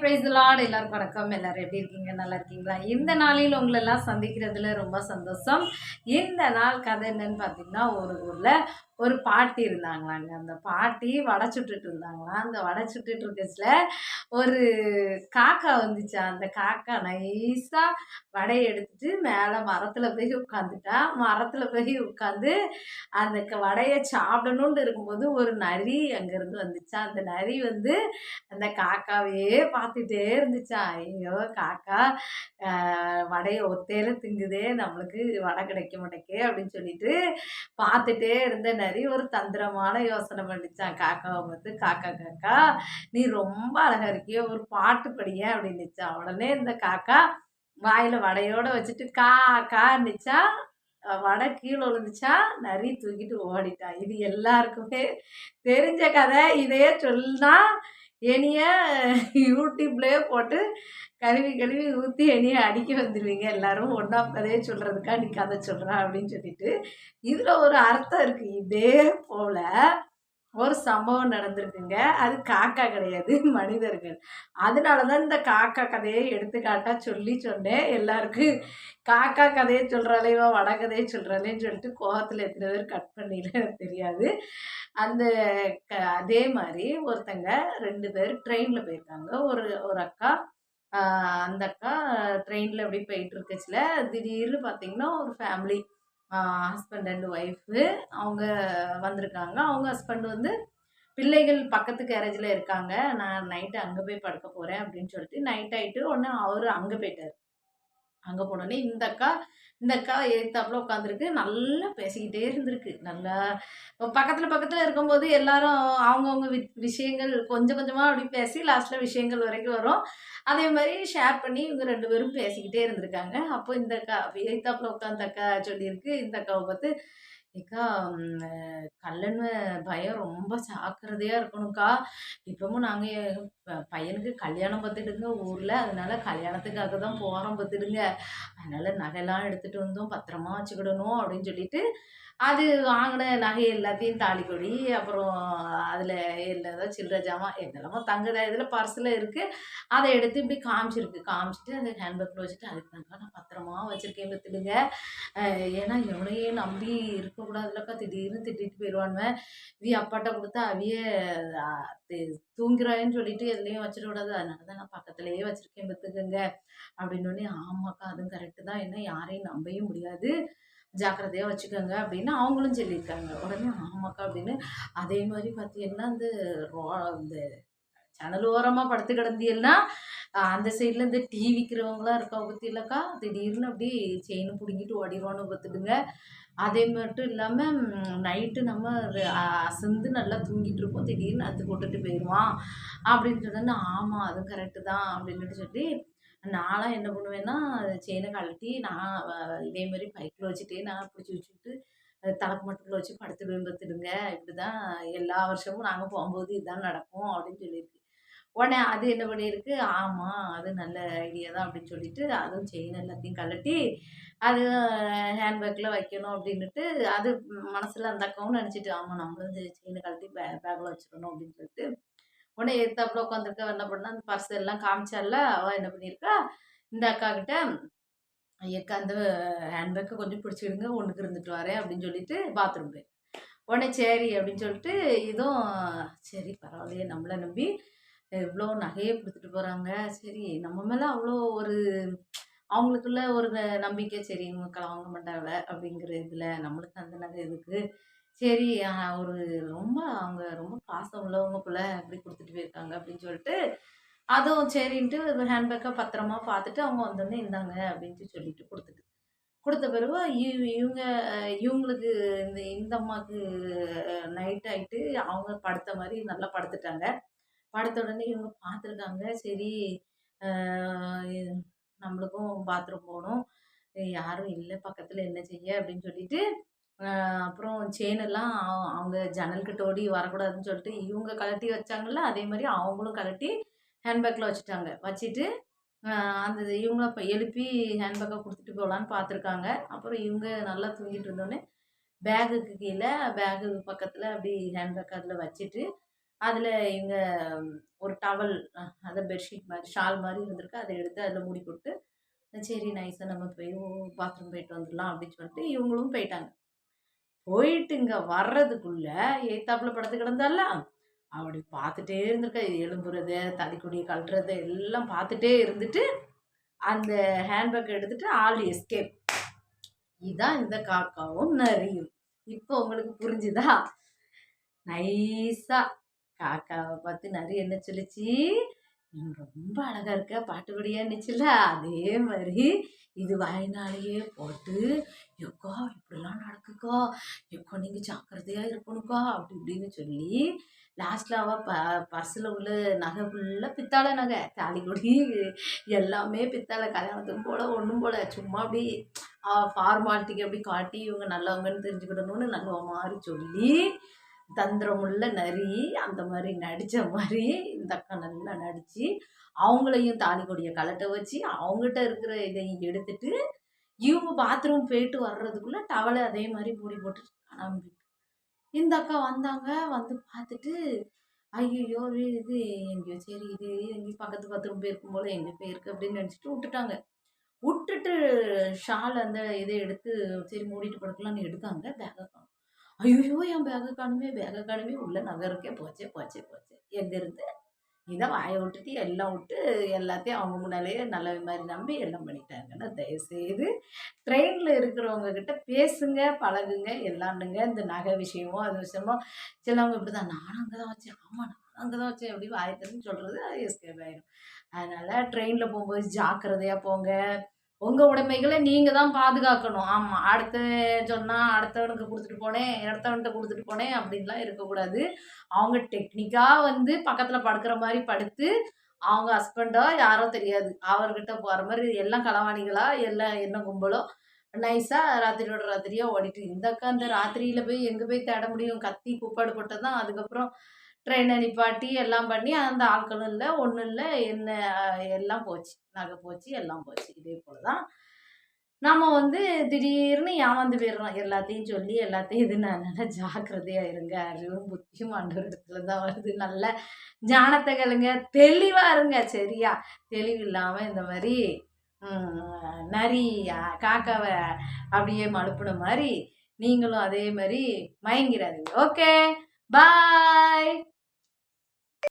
Price Lord எல்லாருக்கும் வணக்கம். எல்லாரும் எப்படி இருக்கீங்க? நல்லா இருக்கீங்களா? இந்த நாளில் உங்களெல்லாம் சந்திக்கிறதுல ரொம்ப சந்தோஷம். இந்த நாள் கதை என்னன்னு பார்த்தீங்கன்னா ஒரு ஊரில் ஒரு பாட்டி இருந்தாங்களாங்க. அந்த பாட்டி வடை சுட்டுட்டு இருந்தாங்களாம். அந்த வடை சுட்டுட்டு இருக்கச்சில் ஒரு காக்கா வந்துச்சா? அந்த காக்கா நைஸாக வடையை எடுத்துட்டு மேலே மரத்தில் போய் உட்காந்துட்டா மரத்தில் போய் உட்காந்து அந்த க- வடையை சாப்பிடணும்னு இருக்கும்போது ஒரு நரி அங்கேருந்து வந்துச்சா? அந்த நரி வந்து அந்த காக்காவையே பார்த்துட்டே இருந்துச்சா. ஐயோ காக்கா வடையை ஒத்தையில திங்குதே நம்மளுக்கு வடை கிடைக்க மாட்டேக்கே அப்படின்னு சொல்லிட்டு பார்த்துட்டே இருந்த நரி ஒரு தந்திரமான யோசனை பண்ணிச்சான். காக்காவை பார்த்து காக்கா காக்கா நீ ரொம்ப அழகா இருக்கியோ ஒரு பாட்டு படிய அப்படின்னுச்சா. உடனே இந்த காக்கா வாயில வடையோட வச்சுட்டு கா கான்னுச்சா வடை கீழே விழுந்துச்சா. நிறைய தூக்கிட்டு ஓடிட்டான் இது எல்லாருக்குமே தெரிஞ்ச கதை. இதையே சொன்னா என்னைய யூடியூப்லேயே போட்டு கழுவி கழுவி ஊற்றி என்னைய அடிக்க வந்துடுவீங்க எல்லாரும் ஒன்றா கதையை சொல்கிறதுக்கா நீ கதை சொல்கிறா அப்படின்னு சொல்லிட்டு. இதில் ஒரு அர்த்தம் இருக்குது இதே போல் ஒரு சம்பவம் நடந்திருக்குங்க. அது காக்கா கிடையாது மனிதர்கள். அதனால தான் இந்த காக்கா கதையை எடுத்துக்காட்டாக சொல்லி சொன்னேன். எல்லாருக்கும் காக்கா கதையை சொல்கிறாளேவா வட கதையை சொல்கிறாளேன்னு சொல்லிட்டு கோவத்தில் எத்தனை பேர் கட் பண்ணிடல எனக்கு தெரியாது. அந்த க அதே மாதிரி ஒருத்தங்க ரெண்டு பேர் ட்ரெயினில் போயிருக்காங்க. ஒரு ஒரு அக்கா அந்த அக்கா ட்ரெயினில் அப்படி போயிட்டு இருக்கச்சில் திடீர்னு பார்த்தீங்கன்னா ஒரு ஃபேமிலி ஹஸ்பண்ட் அண்ட் ஒய்ஃபு அவங்க வந்திருக்காங்க. அவங்க ஹஸ்பண்ட் வந்து பிள்ளைகள் பக்கத்து கேரேஜில் இருக்காங்க. நான் நைட்டு அங்கே போய் படுக்க போகிறேன் அப்படின்னு சொல்லிட்டு நைட் ஆகிட்டு உடனே அவர் அங்கே போயிட்டார். அங்கே போனோடனே இந்த அக்கா இந்த அக்கா எதிர்த்தாப்புல உட்காந்துருக்கு நல்லா பேசிக்கிட்டே இருந்திருக்கு. நல்லா பக்கத்தில் பக்கத்தில் இருக்கும்போது எல்லாரும் அவங்கவுங்க வி விஷயங்கள் கொஞ்சம் கொஞ்சமாக அப்படி பேசி லாஸ்ட்டில் விஷயங்கள் வரைக்கும் வரும். அதே மாதிரி ஷேர் பண்ணி இவங்க ரெண்டு பேரும் பேசிக்கிட்டே இருந்திருக்காங்க. அப்போ இந்த அக்கா எழுத்தாப்புல உட்காந்த அக்கா சொல்லியிருக்கு. இந்த அக்காவை பார்த்து ஏக்கா கல்லன்னு பயம் ரொம்ப ஜாக்கிரதையாக இருக்கணும்க்கா. இப்பவும் நாங்கள் பையனுக்கு கல்யாணம் பார்த்துடுங்க ஊரில். அதனால கல்யாணத்துக்காக தான் போகிறோம் பார்த்துடுங்க அதனால நகையெல்லாம் எடுத்துகிட்டு வந்தோம். பத்திரமா வச்சுக்கிடணும் அப்படின்னு சொல்லிட்டு அது வாங்கின நகை எல்லாத்தையும் தாலிக்கொடி அப்புறம் அதில் எல்லா சில்லற ஜாமான் என்னெல்லாமோ தங்குத இதில் பர்ஸில் இருக்குது அதை எடுத்து இப்படி காமிச்சிருக்கு. காமிச்சிட்டு அந்த ஹேண்ட்பேக்கில் வச்சுட்டு அதுக்கு தாங்க நான் பத்திரமா வச்சுருக்கேன் பத்துடுங்க ஏன்னா எவனையே நம்பி இருக்கக்கூடாதுலக்கா திடீர்னு திட்டிட்டு போயிடுவானுவேன் இவி அப்பாட்ட கொடுத்தா அவிய தூங்குறாயின்னு சொல்லிட்டு எதுலேயும் வச்சிடக்கூடாது அதனால தான் நான் பக்கத்துலேயே வச்சுருக்கேன் பத்துக்குங்க அப்படின்னு ஆமாக்கா அதுவும் கரெக்டு தான். என்ன யாரையும் நம்பவும் முடியாது. ஜாக்கிரதையாக வச்சுக்கோங்க அப்படின்னு அவங்களும் சொல்லியிருக்காங்க. உடனே ஆமாக்கா அப்படின்னு அதே மாதிரி பார்த்தீங்கன்னா இந்த ரோ இந்த ஜன்னல் ஓரமாக படுத்து கிடந்தியல்னா அந்த சைடில் இந்த டீ விற்கிறவங்களாம் இருக்கா பற்றியிலக்கா திடீர்னு அப்படி செயின் பிடுங்கிட்டு ஓடிடுவான்னு பார்த்துடுங்க அதே மட்டும் இல்லாமல் நைட்டு நம்ம அசந்து நல்லா தூங்கிட்டு இருப்போம். திடீர்னு அது போட்டுட்டு போயிடுவான் அப்படின்னு சொன்னோன்னா ஆமாம் அதுவும் கரெக்டு தான் அப்படின்னுட்டு சொல்லி நான்லாம் என்ன பண்ணுவேன்னா செயினை கழட்டி நான் இதே மாதிரி பைக்கில் வச்சுட்டே நான் பிடிச்சி வச்சுக்கிட்டு தலைக்கு மட்டும் வச்சு படுத்து பார்த்துடுங்க இப்படி தான் எல்லா வருஷமும் நாங்கள் போகும்போது இதுதான் நடக்கும் அப்படின்னு சொல்லியிருக்கு. உடனே அது என்ன பண்ணியிருக்கு? ஆமாம் அது நல்ல ஐடியா தான் அப்படின்னு சொல்லிட்டு அதுவும் செயின் எல்லாத்தையும் கழட்டி அது ஹேண்ட்பேக்கில் வைக்கணும் அப்படின்ட்டு அது மனசில் அந்த அக்காவும் நினச்சிட்டு ஆமாம் நம்மளும் இந்த செயினை கழட்டி பே பேக்கில் வச்சிடணும் அப்படின்னு சொல்லிட்டு உடனே எடுத்தாப்புல உட்காந்துருக்க என்ன பண்ணா? அந்த பர்ஸ் எல்லாம் காமிச்சால அவள் என்ன பண்ணியிருக்கா? இந்த அக்கா கிட்ட ஐயக்கா அந்த ஹேண்ட்பேக்கை கொஞ்சம் பிடிச்சிடுங்க ஒன்றுக்கு இருந்துட்டு வரேன் அப்படின்னு சொல்லிட்டு பாத்ரூம் போய். உடனே சரி அப்படின்னு சொல்லிட்டு இதுவும் சரி பரவாயில்லையே நம்மளை நம்பி இவ்வளோ நகையை கொடுத்துட்டு போகிறாங்க சரி நம்ம மேலே அவ்வளோ ஒரு அவங்களுக்குள்ள ஒரு நம்பிக்கை சரி இவங்க கலவாங்க மாட்டாங்க அப்படிங்கிற இதில் நம்மளுக்கு அந்த நகை எதுக்கு? சரி ஒரு ரொம்ப அவங்க ரொம்ப பாசம் உள்ளவங்க போல அப்படி கொடுத்துட்டு போயிருக்காங்க அப்படின்னு சொல்லிட்டு அதுவும் சரின்ட்டு ஹேண்ட்பேக்கை பத்திரமா பார்த்துட்டு அவங்க வந்தோடனே இருந்தாங்க அப்படின்ட்டு சொல்லிட்டு கொடுத்துட்டு. கொடுத்த பிறகு இவ- இவங்க இவங்களுக்கு இந்த இந்த அம்மாவுக்கு நைட் ஆகிட்டு அவங்க படுத்த மாதிரி நல்லா படுத்துட்டாங்க. படுத்த உடனே இவங்க பார்த்துருக்காங்க சரி நம்மளுக்கும் பாத்ரூம் போகணும். யாரும் இல்லை பக்கத்தில் என்ன செய்ய அப்படின்னு சொல்லிட்டு அப்புறம் செயின் எல்லாம் அவங்க ஜன்னல்கிட்ட ஓடி வரக்கூடாதுன்னு சொல்லிட்டு இவங்க கழட்டி வச்சாங்கல்ல அதே மாதிரி அவங்களும் கழட்டி ஹேண்ட்பேக்கில் வச்சுட்டாங்க. வச்சுட்டு அந்த இவங்கள இப்போ எழுப்பி ஹேண்ட்பேக்கை கொடுத்துட்டு போகலான்னு பார்த்துருக்காங்க அப்புறம் இவங்க நல்லா தூங்கிட்டு இருந்தோடனே பேகுக்கு கீழே பேகு பக்கத்தில் அப்படி ஹேண்ட்பேக் அதில் வச்சுட்டு அதில் இவங்க ஒரு டவல் அதை பெட்ஷீட் மாதிரி ஷால் மாதிரி இருந்திருக்கு. அதை எடுத்து அதில் மூடி போட்டு சரி நைஸாக நம்ம போய் பாத்ரூம் போயிட்டு வந்துடலாம் அப்படின்னு சொல்லிட்டு இவங்களும் போயிட்டாங்க. போயிட்டு இங்கே வர்றதுக்குள்ள எய்த்தாப்புல படுத்து கிடந்தால அப்படி பார்த்துட்டே இருந்திருக்கா எழும்புறது எலும்புறது தடிக்குடியை எல்லாம் பார்த்துட்டே இருந்துட்டு அந்த ஹேண்ட்பேக் எடுத்துட்டு ஆள் எஸ்கேப் இதான் இந்த காக்காவும் நரியும். இப்போ உங்களுக்கு புரிஞ்சுதா? நைஸா காக்காவை பார்த்து நிறைய என்ன சொல்லிச்சு? ரொம்ப அழகா இருக்க பாட்டுப்படியா இருந்துச்சுல அதே மாதிரி இது வாயினாலேயே போட்டு எக்கோ இப்படிலாம் நடக்குக்கோ? எக்கோ நீங்கள் ஜாக்கிரதையாக இருக்கணுக்கோ? அப்படி இப்படின்னு சொல்லி லாஸ்ட்டில் அவள் ப பர்ஸில் உள்ள நகை ஃபுல்லாக பித்தாளை நகை தாலிக்கொடி எல்லாமே பித்தாளை கல்யாணத்துக்கும் போல ஒன்றும் போல சும்மா அப்படி ஃபார்மாலிட்டிக்கு அப்படி காட்டி இவங்க நல்லவங்கன்னு தெரிஞ்சுக்கிடணும்னு நல்லவ மாதிரி சொல்லி தந்திரமுள்ள நரி அந்த மாதிரி நடித்த மாதிரி இந்த அக்கா நல்லா நடித்து அவங்களையும் தாலி கொடியை கலட்ட வச்சு அவங்ககிட்ட இருக்கிற இதையும் எடுத்துட்டு இவங்க பாத்ரூம் போயிட்டு வர்றதுக்குள்ளே டவலை அதே மாதிரி மூடி போட்டுட்டு காணாம இந்த அக்கா வந்தாங்க வந்து பார்த்துட்டு ஐயோ இது எங்கேயோ சரி இது எங்கேயும் பக்கத்து பாத்ரூம் போயிருக்கும் போல எங்கே போயிருக்கு? அப்படின்னு நினச்சிட்டு விட்டுட்டாங்க. விட்டுட்டு ஷால் அந்த இதை எடுத்து சரி மூடிட்டு படுக்கலாம்னு எடுத்தாங்க. பேக்கை ஐயோ என் பேக்கை காணுமே பேக்கை காணுமே உள்ள நகருக்கே போச்சே போச்சே போச்சே எங்கேருந்து இதை வாயை விட்டுட்டு எல்லாம் விட்டு எல்லாத்தையும் அவங்க முன்னாலேயே நல்ல மாதிரி நம்பி எல்லாம் பண்ணிட்டாங்கன்னா தயவுசெய்து ட்ரெயினில் இருக்கிறவங்க கிட்ட பேசுங்க பழகுங்க எல்லாண்டுங்க இந்த நகை விஷயமோ அது விஷயமோ சிலவங்க இப்படி தான் நானும் அங்கே தான் வச்சேன் ஆமாம் நானும் அங்கே தான் வச்சேன் அப்படி வாயத்துன்னு சொல்கிறது அது எஸ்கேப் ஆயிடும் அதனால் ட்ரெயினில் போகும்போது ஜாக்கிரதையாக போங்க உங்கள் உடைமைகளை நீங்கள் தான் பாதுகாக்கணும். ஆமாம் அடுத்த சொன்னால் அடுத்தவனுக்கு கொடுத்துட்டு போனேன் அடுத்தவன்கிட்ட கொடுத்துட்டு போனேன் அப்படின்லாம் இருக்கக்கூடாது. அவங்க டெக்னிக்காக வந்து பக்கத்தில் படுக்கிற மாதிரி படுத்து அவங்க ஹஸ்பண்டோ யாரோ தெரியாது. அவர்கிட்ட போகிற மாதிரி எல்லாம் களவாணிகளா எல்லாம் என்ன கும்பலோ நைஸாக ராத்திரியோட ராத்திரியாக ஓடிட்டு இந்த அக்கா அந்த ராத்திரியில் போய் எங்கே போய் தேட முடியும்? கத்தி கூப்பாடு போட்டதான் அதுக்கப்புறம் ட்ரெயினை நிப்பாட்டி எல்லாம் பண்ணி அந்த ஆட்களும் இல்லை ஒன்றும் இல்லை என்ன எல்லாம் போச்சு. நகை போச்சு எல்லாம் போச்சு. இதே போல் தான் நம்ம வந்து திடீர்னு ஏமாந்து போயிடுறோம். எல்லாத்தையும் சொல்லி எல்லாத்தையும் இது நல்லா ஜாக்கிரதையாக இருங்க. அறிவும் புத்தியும் ஆண்டவர் இடத்துல தான் வருது. நல்ல ஞானத்தை கேளுங்க. தெளிவாக இருங்க. சரியா? தெளிவு இல்லாமல் இந்த மாதிரி நரி காக்காவை அப்படியே மழுப்புன மாதிரி நீங்களும் அதே மாதிரி மயங்கிறாதீங்க ஓகே? பாய்!